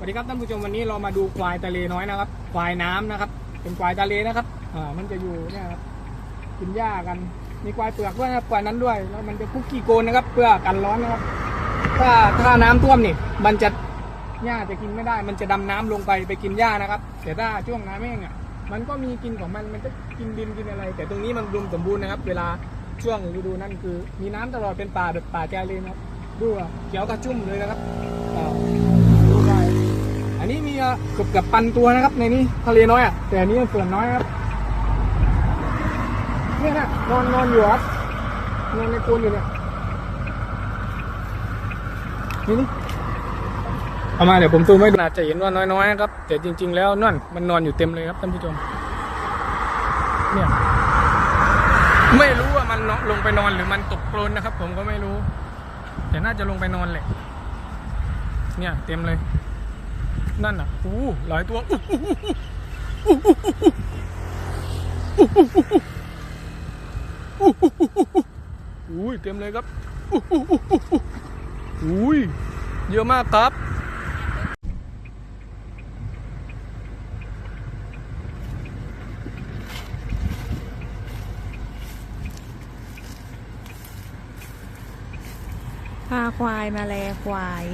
วัสดีครับท่านผู้ชมวันนี้เรามาดูควายทะเลน้อยนะครับ ควายน้ำนะครับ เป็นควายทะเลนะครับอ่ามันจะอยู่เนี่ยครับกินหญ้ากัน มีควายเปลือกด้วยนะครับควายนั้นด้วยแล้วมันจะคุกกี้โกนนะครับ เพื่อกันร้อนนะครับ ถ้าถ้าน้ำท่วมนี่มันจะหญ้าจะกินไม่ได้ มันจะดำน้ำลงไปไปกินหญ้านะครับแต่ถ้าช่วงน้ำแห้งอะมันก็มีกินของมันมันจะกินดินกินอะไร แต่ตรงนี้มันรวมสมบูรณ์นะครับ เวลาช่วงฤดูนั่นคือ มีน้ำตลอดเป็นป่าแบบป่าแจเลนครับดูเขียวกระชุ่มเลยนะครับอ่า นี้มีเกือบเกือบปันตัวนะครับ ในนี้ทะเลน้อยอะแต่อันนี้มันส่วนน้อยครับเนี่ยนะนอนนอนอยู่ครับนอนในโคนอยู่เนี่ยนี่นี่เอามาเดี๋ยวผมซูมให้ดูอาจจะเห็นว่าน้อยๆนะครับแต่จริง ๆ แล้วนั่นมันนอนอยู่เต็มเลยครับท่านผู้ชมเนี่ยไม่รู้ว่ามันนอนลงไปนอนหรือมันตกโคลนนะครับ ผมก็ไม่รู้ แต่น่าจะลงไปนอนแหละเนี่ยเต็มเลย นั่นอะอู้หลายตัวอุ้ยเต็มเลยครับอุ้ยเยอะมากครับพาควายมาแลควาย